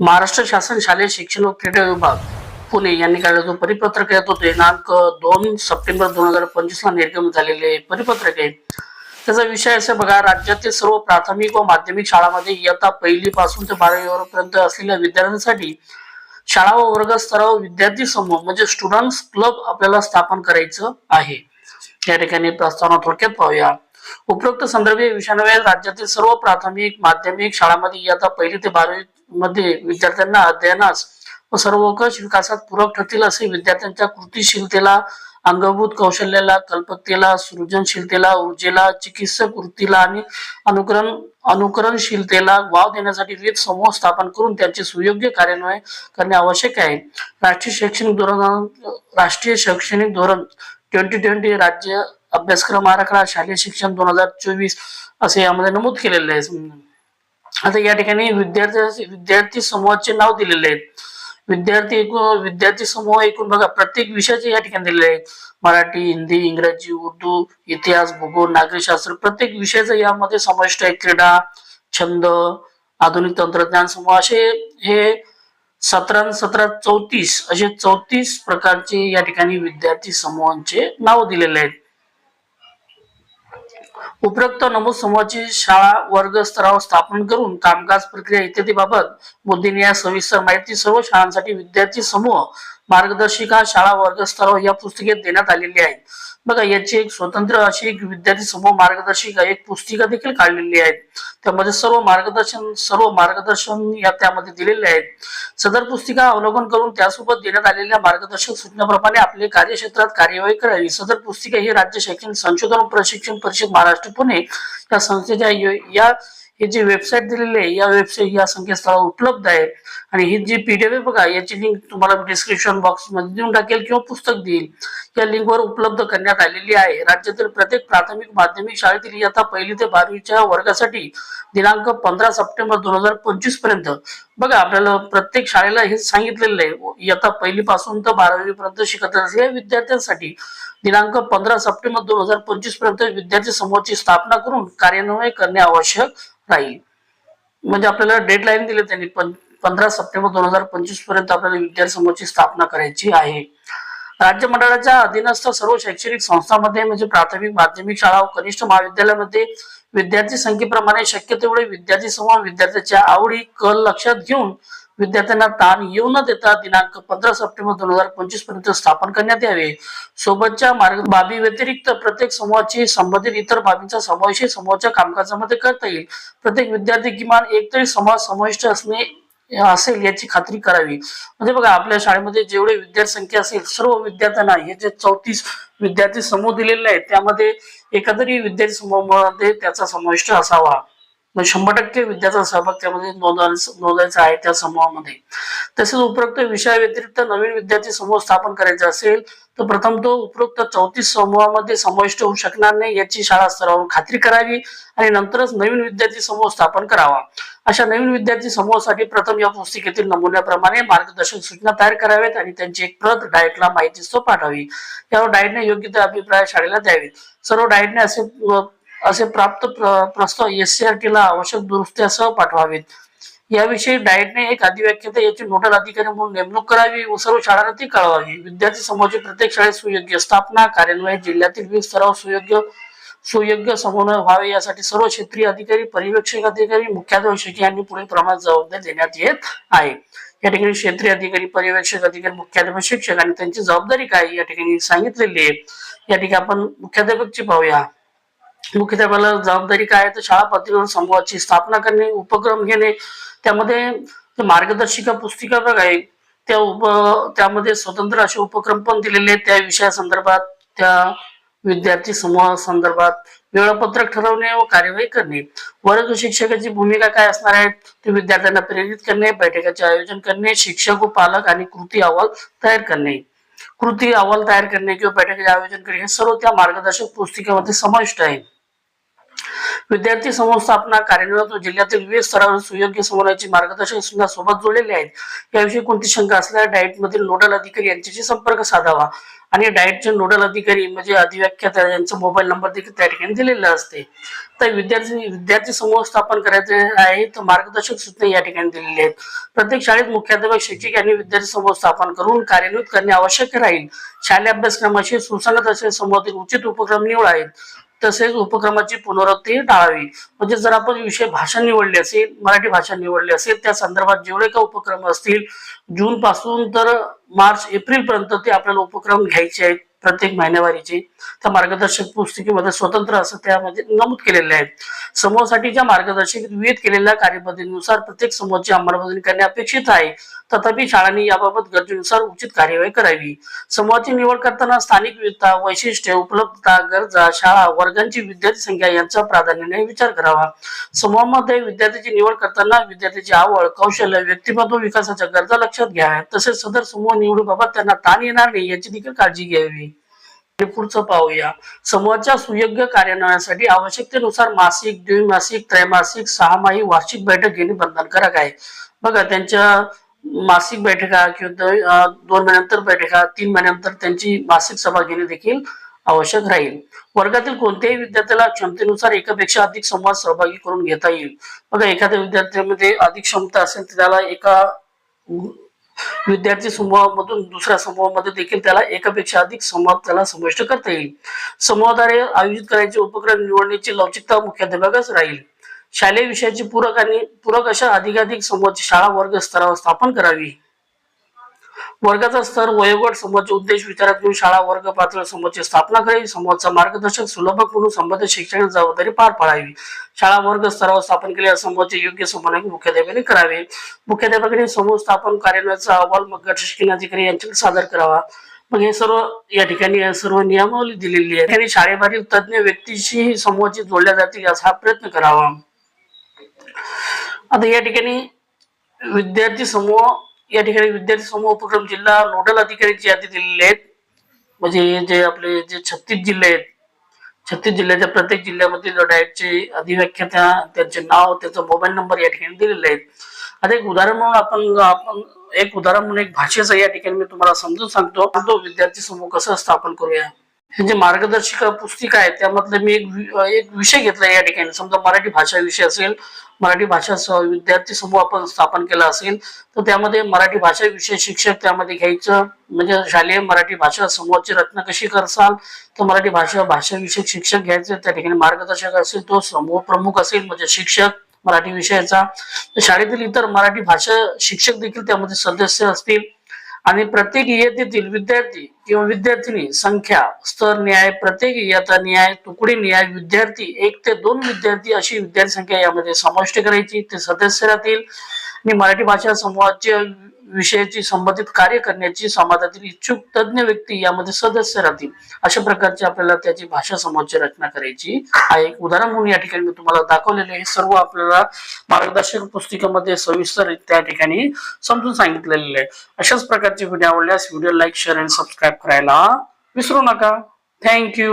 महाराष्ट्र शासन शालेय शिक्षण व क्रीडा विभाग पुणे यांनी काढला जो परिपत्रक आहे तो दिनांक दोन सप्टेंबर दोन हजार पंचवीस ला निर्गमित झालेले परिपत्रक आहे. त्याचा विषय असा बघा राज्यातील सर्व प्राथमिक व माध्यमिक शाळांमध्ये इयत्ता पहिली पासून ते बारावी पर्यंत असलेल्या विद्यार्थ्यांसाठी शाळा व वर्ग स्तरावर विद्यार्थी समूह म्हणजे स्टुडंट्स क्लब आपल्याला स्थापन करायचं आहे. या ठिकाणी प्रस्तावना थोडक्यात पाहूया. उपरोक्त संदर्भीय विषयान्वये राज्यातील सर्व प्राथमिक माध्यमिक शाळांमध्ये इयत्ता पहिली ते बारावी मध्ये विद्यार्थ्यांना अध्ययनास व सर्वकष विकासात पूरक ठरतील असे विद्यार्थ्यांच्या कृतीशीलतेला अंगभूत कौशल्याला कल्पकतेला सृजनशीलतेला ऊर्जेला चिकित्सक वृत्तीला आणि अनुकरण अनुकरणशीलतेला वाव देण्यासाठी विविध समूह स्थापन करून त्यांचे सुयोग्य कार्यान्वय करणे आवश्यक आहे. राष्ट्रीय शैक्षणिक धोरण राष्ट्रीय शैक्षणिक धोरण ट्वेंटी ट्वेंटी राज्य अभ्यासक्रम आराखडा शालेय शिक्षण दोन हजार चोवीस असे यामध्ये नमूद केलेले आहे. आता या ठिकाणी विद्यार्थी विद्यार्थी समूहाचे नाव दिलेले आहेत. विद्यार्थी एकूण विद्यार्थी समूह एकूण बघा प्रत्येक विषयाचे या ठिकाणी दिलेले आहेत. मराठी हिंदी इंग्रजी उर्दू इतिहास भूगोल नागरिकशास्त्र प्रत्येक विषयाचा यामध्ये समाविष्ट आहे. क्रीडा छंद आधुनिक तंत्रज्ञान समूह असे हे सतरा सतरा चौतीस असे चौतीस प्रकारचे या ठिकाणी विद्यार्थी समूहांचे नाव दिलेले आहेत. उपरोक्त नमूद समूहाची शाळा वर्ग स्तरावर स्थापन करून कामकाज प्रक्रिया इत्यादी बाबत मोदींनी या सविस्तर माहिती सर्व शाळांसाठी विद्यार्थी समूह मार्गदर्शिका शाळा वर्गस्तराव या पुस्तिकेत देण्यात आलेली आहे बघा याची एक स्वतंत्र अशी एक विद्यार्थी समूह मार्गदर्शिका एक पुस्तिका देखील काढलेली आहे त्यामध्ये सर्व मार्गदर्शन सर्व मार्गदर्शन या त्यामध्ये दिलेले आहेत. सदर पुस्तिका अवलोकन करून त्यासोबत देण्यात आलेल्या मार्गदर्शक सूचनाप्रमाणे आपले कार्यक्षेत्रात कार्यवाही करावी. सदर पुस्तिका ही राज्य शैक्षणिक संशोधन प्रशिक्षण परिषद महाराष्ट्र पुणे या संस्थेच्या यो- या हे जी वेबसाईट दिलेली आहे या वेबसाईट या संकेतस्थळावर उपलब्ध आहे. आणि ही जी पीडीएफ आहे बघा याची लिंक तुम्हाला डिस्क्रिप्शन बॉक्समध्ये देऊन टाकेल किंवा पुस्तक देईल. या लिंकवर उपलब्ध करण्यात आलेली आहे. राज्यातील प्रत्येक प्राथमिक माध्यमिक शाळेतील इयत्ता पहिली ते बारावीच्या वर्गासाठी दिनांक पंधरा सप्टेंबर दोन हजार पंचवीसपर्यंत. बघा आपल्याला प्रत्येक शाळेला हे सांगितलेलं आहे. इयत्ता पहिली पासून तर बारावी पर्यंत शिकत असलेल्या विद्यार्थ्यांसाठी दिनांक पंधरा सप्टेंबर दोन हजार पंचवीसपर्यंत विद्यार्थी समूहाची स्थापना करून कार्यान्वयन करणे आवश्यक. राहील म्हणजे आपल्याला डेडलाईन दिले त्यांनी पण पंधरा सप्टेंबर दोन हजार पंचवीसपर्यंत आपल्याला विद्यार्थी स्थापना करायची आहे. राज्य मंडळाच्या अधीनस्थ सर्व शैक्षणिक संस्थांमध्ये म्हणजे प्राथमिक माध्यमिक शाळा व कनिष्ठ महाविद्यालयामध्ये विद्यार्थी संख्येप्रमाणे शक्य तेवढे विद्यार्थी समूह विद्यार्थ्याच्या आवडी कल लक्षात घेऊन विद्यार्थ्यांना ताण येऊ न देता दिनांक पंधरा सप्टेंबर दोन हजार पंचवीसपर्यंत स्थापन करण्यात यावे. सोबतच्या मार्ग बाबी व्यतिरिक्त प्रत्येक समूहाची संबंधित इतर बाबींचा समावेश समूहाच्या कामकाजामध्ये करता येईल. प्रत्येक विद्यार्थी किमान एक तरी समाज समाविष्ट असणे असेल याची खात्री करावी. म्हणजे बघा आपल्या शाळेमध्ये जेवढे विद्यार्थी संख्या असेल सर्व विद्यार्थ्यांना हे जे चौतीस विद्यार्थी समूह दिलेले आहेत त्यामध्ये एखादरी विद्यार्थी समूहामध्ये त्याचा समाविष्ट असावा. म्हणजे शंभर टक्के विद्यार्थ्यांचा सहभाग त्यामध्ये नोंदवायचा नोंदायचा आहे त्या समूहामध्ये. तसेच उपरोक्त विषया व्यतिरिक्त नवीन विद्यार्थी समूह स्थापन करायचा असेल तर प्रथम तो उपरोक्त चौतीस समूहामध्ये समाविष्ट होऊ शकणार नाही याची शाळा स्तरावर खात्री करावी आणि नंतरच नवीन विद्यार्थी समूह स्थापन करावा. अशा नवीन विद्यार्थी समूहासाठी प्रथम या पुस्तिकेतील नमुन्याप्रमाणे मार्गदर्शक सूचना तयार कराव्यात आणि त्यांची एक प्रत डाएटला माहिती पाठवावी. यावर डाएटने योग्य ते अभिप्राय शाळेला द्यावेत. सर्व डाएटने असे असे प्राप्त प्रस्ताव एस सी आर टीला आवश्यक दुरुस्त्यासह पाठवावेत. याविषयी डाएटने एक अधिव्याख्याता याची नोडल अधिकारी म्हणून नेमणूक करावी व सर्व शाळांना ती कळवावी. विद्यार्थी समूहाची प्रत्येक शाळेत सुयोग्य स्थापना कार्यान्वयन जिल्ह्यातील विविध स्तरावर सुयोग्य सुयोग्य समन्वय व्हावे यासाठी सर्व क्षेत्रीय अधिकारी पर्यवेक्षक अधिकारी मुख्याध्यापक यांनी पुढील प्रमाणात जबाबदारी देण्यात येत आहे. या ठिकाणी क्षेत्रीय अधिकारी पर्यवेक्षक अधिकारी मुख्याध्यापक शिक्षक आणि त्यांची जबाबदारी काय या ठिकाणी सांगितलेली आहे. या ठिकाणी आपण मुख्याध्यापकची पाहूया. मुख्याध्यापकाला जबाबदारी काय आहे? तर शाळा पातळीवर समूहाची स्थापना करणे उपक्रम घेणे त्यामध्ये मार्गदर्शिका पुस्तिका बघ आहे त्या उप त्यामध्ये स्वतंत्र असे उपक्रम पण दिलेले आहेत. त्या विषयासंदर्भात त्या विद्यार्थी समूहा संदर्भात वेळापत्रक ठरवणे व कार्यवाही करणे. वर्ग शिक्षकाची भूमिका काय असणार आहे? ते विद्यार्थ्यांना प्रेरित करणे बैठकाचे आयोजन करणे शिक्षक व पालक आणि कृती अहवाल तयार करणे. कृती अहवाल तयार करणे किंवा बैठकीचे आयोजन करणे हे सर्व त्या मार्गदर्शक पुस्तिकेमध्ये समाविष्ट आहे. विद्यार्थी संस्थापना कार्यान्वयन जिल्ह्यातील विविध स्तरावर सुयोग्य समन्वयाची मार्गदर्शक सुद्धा सोबत जोडलेले आहेत. याविषयी कोणती शंका असल्यास डाएट मधील नोडल अधिकारी यांच्याशी संपर्क साधावा आणि डाएटचे नोडल अधिकारी म्हणजे अधिव्याख्याता यांचा मोबाईल नंबर देखील त्या ठिकाणी दिलेला असते. तर विद्यार्थी विद्यार्थी समूह स्थापन करायचे आहे तर मार्गदर्शक सूचना या ठिकाणी दिलेली आहेत. प्रत्येक शाळेत मुख्याध्यापक शिक्षक यांनी विद्यार्थी समूह स्थापन करून कार्यान्वित करणे आवश्यक राहील. शालेय अभ्यासक्रमाशी सुसंगत असे समूहातील उचित उपक्रम निवड आहेत तसेच उपक्रमाची पुनरावृत्ती टाळावी. म्हणजे जर आपण विषय भाषा निवडली असेल मराठी भाषा निवडली असेल त्या संदर्भात जेवढे काही उपक्रम असतील जून पासून तर मार्च एप्रिल पर्यंत ते आपल्याला उपक्रम घ्यायचे आहेत. प्रत्येक महिन्यावारीची त्या मार्गदर्शक पुस्तिकेमध्ये स्वतंत्र असं त्यामध्ये नमूद केलेले आहेत. समूहासाठीच्या मार्गदर्शक विविध केलेल्या कार्यपद्धतीनुसार प्रत्येक समूहाची अंमलबजावणी करणे अपेक्षित आहे. तथापि शाळांनी याबाबत गरजेनुसार उचित कार्यवाही करावी. समूहाची निवड करताना स्थानिक विविधता वैशिष्ट्ये उपलब्धता गरजा शाळा वर्गांची विद्यार्थी संख्या यांचा प्राधान्याने विचार करावा. समूहामध्ये विद्यार्थ्याची निवड करताना विद्यार्थ्याची आवड कौशल्य व्यक्तिमत्व विकासाच्या गरजा लक्षात घ्याव्या तसेच सदर समूह निवडीबाबत त्यांना ताण येणार नाही याची देखील काळजी घ्यावी. पुढचं पाहूया. समूहाच्या सुयोग्य कार्यान्वयनासाठी आवश्यकतेनुसार मासिक द्विमासिक त्रैमासिक सहामाही वार्षिक बैठक घेणे बंधनकारक आहे. बघा त्यांच्या मासिक बैठका किंवा दोन महिन्यानंतर बैठका तीन महिन्यानंतर त्यांची मासिक सभा घेणे देखील आवश्यक राहील. वर्गातील कोणत्याही विद्यार्थ्याला क्षमतेनुसार एकापेक्षा अधिक संवाद सहभागी करून घेता येईल. बघा एखाद्या विद्यार्थ्यामध्ये अधिक क्षमता असेल तर त्याला एका विद्यार्थी समूहामधून दुसऱ्या समूहामध्ये देखील त्याला एकापेक्षा अधिक संवाद त्याला समाविष्ट करता येईल. समूहाद्वारे आयोजित करायचे उपक्रम निवडण्याची लवचिकता मुख्याध्यापकच राहील. शालेय विषयाची पूरक आणि पूरक अशा अधिकाधिक समूहाची शाळा वर्ग स्तरावर स्थापन करावी. वर्गाचा स्तर वयोगट समूहाचे उद्देश विचारात घेऊन शाळा वर्ग पातळी समोरची स्थापना करावी. समोरचा मार्गदर्शक सुलभक म्हणून संबंधित शिक्षण जबाबदारी पार पाडावी. शाळा वर्ग स्तरावर स्थापन केलेल्या समूहाचे योग्य समन्वय मुख्याध्यापकाने करावे. मुख्याध्यापकाने समूह स्थापन कार्यालयाचा अहवाल मग गट शिक्षण अधिकारी यांच्याकडे सादर करावा. मग हे सर्व या ठिकाणी सर्व नियमावली दिलेली आहे आणि शाळेबाहेरील तज्ज्ञ व्यक्तीशी समूहाची जोडल्या जातील याचा हा प्रयत्न करावा. आता या ठिकाणी विद्यार्थी समूह या ठिकाणी विद्यार्थी समूह उपक्रम जिल्हा नोडल अधिकाऱ्यांची यादी दिलेली आहेत. म्हणजे जे आपले जे छत्तीस जिल्हे आहेत छत्तीस जिल्ह्याच्या प्रत्येक जिल्ह्यामधील डाएटचे अधिव्याख्याता त्यांचे नाव त्याचा मोबाईल नंबर या ठिकाणी दिलेले आहेत. आता एक उदाहरण म्हणून आपण आपण एक उदाहरण म्हणून एक भाषेचं या ठिकाणी मी तुम्हाला समजून सांगतो. तो विद्यार्थी समूह कसं स्थापन करूया? म्हणजे जे मार्गदर्शिका पुस्तिका आहे त्यामधले मी एक एक विषय घेतला या ठिकाणी. समजा मराठी भाषा विषय असेल मराठी भाषा विद्यार्थी समूह आपण स्थापन केला असेल तर त्यामध्ये मराठी भाषा विषय शिक्षक त्यामध्ये घ्यायचं. म्हणजे शालेय मराठी भाषा समूहाची रचना कशी करसाल तर मराठी भाषा भाषा विषयक शिक्षक घ्यायचे. त्या ठिकाणी मार्गदर्शक असेल तो समूह प्रमुख असेल म्हणजे शिक्षक मराठी विषयाचा. तर शाळेतील इतर मराठी भाषा शिक्षक देखील त्यामध्ये सदस्य असतील. आणि प्रत्येक इयत्तेतील विद्यार्थी किंवा विद्यार्थिनी संख्या स्तर न्याय प्रत्येक इयत्ता न्याय तुकडी न्याय विद्यार्थी एक ते दोन विद्यार्थी अशी विद्यार्थी संख्या यामध्ये समाविष्ट करायची. ते सदस्य राहतील. आणि मराठी भाषा समूहाच्या विषयाची संबंधित कार्य करण्याची समाजातील इच्छुक तज्ज्ञ व्यक्ती यामध्ये सदस्य राहतील. अशा प्रकारची आपल्याला त्याची भाषा समूहाची रचना करायची आहे. एक उदाहरण म्हणून या ठिकाणी मी तुम्हाला दाखवलेले हे सर्व आपल्याला मार्गदर्शक पुस्तिकेमध्ये सविस्तर त्या ठिकाणी समजून सांगितलेले आहे. अशाच प्रकारचे व्हिडिओ आवडल्यास व्हिडिओ लाईक शेअर आणि सबस्क्राईब करायला विसरू नका. थँक्यू